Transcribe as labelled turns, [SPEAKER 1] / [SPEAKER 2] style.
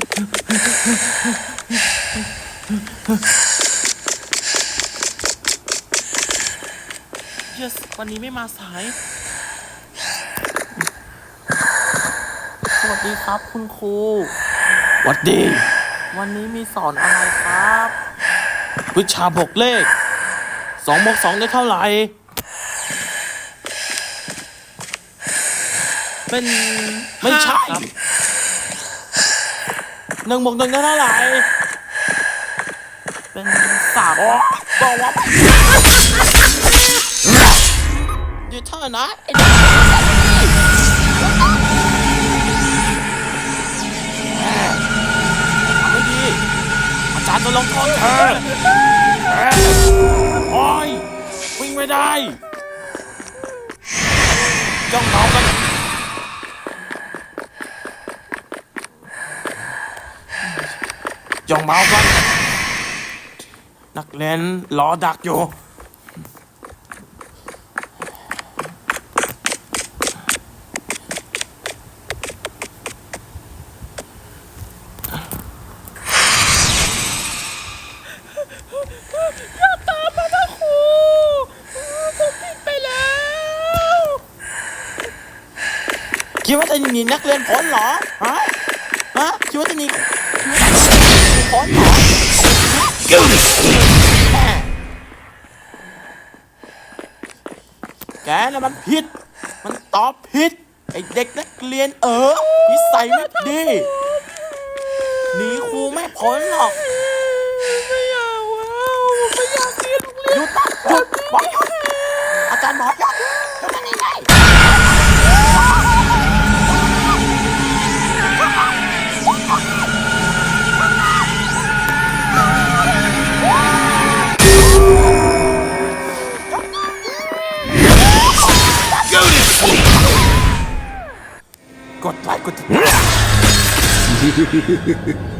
[SPEAKER 1] yes วันนี้ไม่มาสาย สวัสดีครับคุณครู
[SPEAKER 2] หวัดดี
[SPEAKER 1] วันนี้มีสอนอะไรครับ
[SPEAKER 2] วิชาบวกเลขสองบวกสองได้เท่าไหร่
[SPEAKER 1] เป็น
[SPEAKER 2] ไม่ใช่
[SPEAKER 1] ห้าครับ
[SPEAKER 2] หนึ่งบวกหนึ่งได้เท่าไหร่
[SPEAKER 1] เป็นสาม
[SPEAKER 2] อ๋อบอกว่าหยุดเถอะนะไอ้เด็กทำไม่ดี อาจารย์จะลงโทษเธอโอ้ยวิ่งไม่ได้จ้องเมากัน จ้องเมากันนักเรียนรอดักอยู่
[SPEAKER 1] ตามมานะครูผมผิดไปแล้ว
[SPEAKER 2] คิดว่าจะหนีนักเรียนพ้นเหรอฮะฮะคิดว่าจะหนีคิดว่าจะห นีพ้นเหรอแม่แกน่ะมันผิด มันตอบผิด ไอเด็กนักเรียนเออนิสัยไม่ดี หนีครูไม่พ้นหรอก กดไลค์กดติดตาม